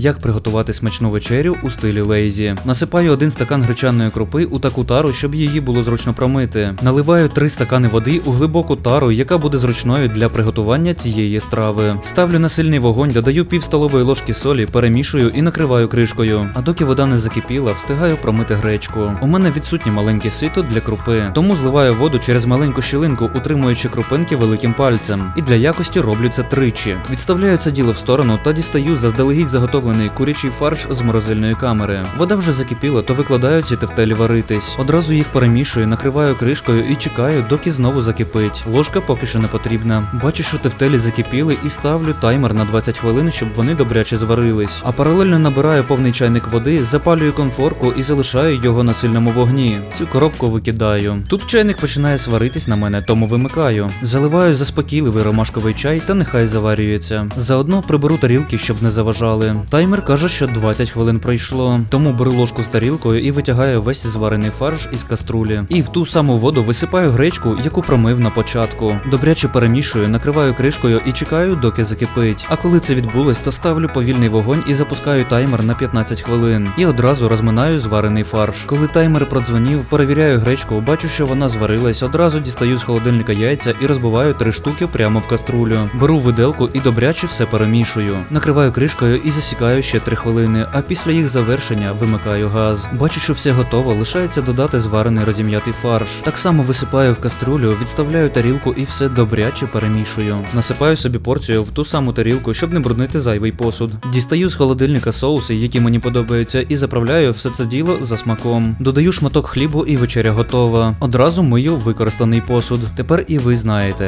як приготувати смачну вечерю у стилі лейзі. Насипаю один стакан гречаної крупи у таку тару, щоб її було зручно промити. Наливаю три стакани води у глибоку тару, яка буде зручною для приготування цієї страви. Ставлю на сильний вогонь, додаю пів столової ложки солі, перемішую і накриваю кришкою. А доки вода не закипіла, встигаю промити гречку. У мене відсутнє маленьке сито для крупи, тому зливаю воду через маленьку щілинку, утримуючи крупинки великим пальцем. І для якості роблю це тричі. Відставляю це діло в сторону та дістаю заздалегідь заготовлений курячий фарш з морозильної камери. Вода вже закипіла, то викладаю ці тефтелі варитись. Одразу їх перемішую, накриваю кришкою і чекаю, доки знову закипить. Ложка поки що не потрібна. Бачу, що тефтелі закипіли, і ставлю таймер на 20 хвилин, щоб вони добряче зварились. А паралельно набираю повний чайник води, запалюю конфорку і залишаю його на сильному вогні. Цю коробку викидаю. Тут чайник починає сваритись на мене, тому вимикаю. Заливаю заспокійливий ромашковий чай та нехай заварюється. Заодно приберу тарілки, щоб не заважали. Таймер каже, що 20 хвилин пройшло, тому беру ложку з тарілкою і витягаю весь зварений фарш із каструлі. І в ту саму воду висипаю гречку, яку промив на початку. Добряче перемішую, накриваю кришкою і чекаю, доки закипить. А коли це відбулось, то ставлю повільний вогонь і запускаю таймер на 15 хвилин. І одразу розминаю зварений фарш. Коли таймер продзвонів, перевіряю гречку, бачу, що вона зварилась. Одразу дістаю з холодильника яйця і розбиваю три штуки прямо в каструлю. Беру виделку і добряче все перемішую. Накриваю кришкою і засікаю ще 3 хвилини, а після їх завершення вимикаю газ. Бачу, що все готово, лишається додати зварений розім'ятий фарш. Так само висипаю в каструлю, відставляю тарілку і все добряче перемішую. Насипаю собі порцію в ту саму тарілку, щоб не бруднити зайвий посуд. Дістаю з холодильника соуси, які мені подобаються, і заправляю все це діло за смаком. Додаю шматок хлібу і вечеря готова. Одразу мию використаний посуд. Тепер і ви знаєте,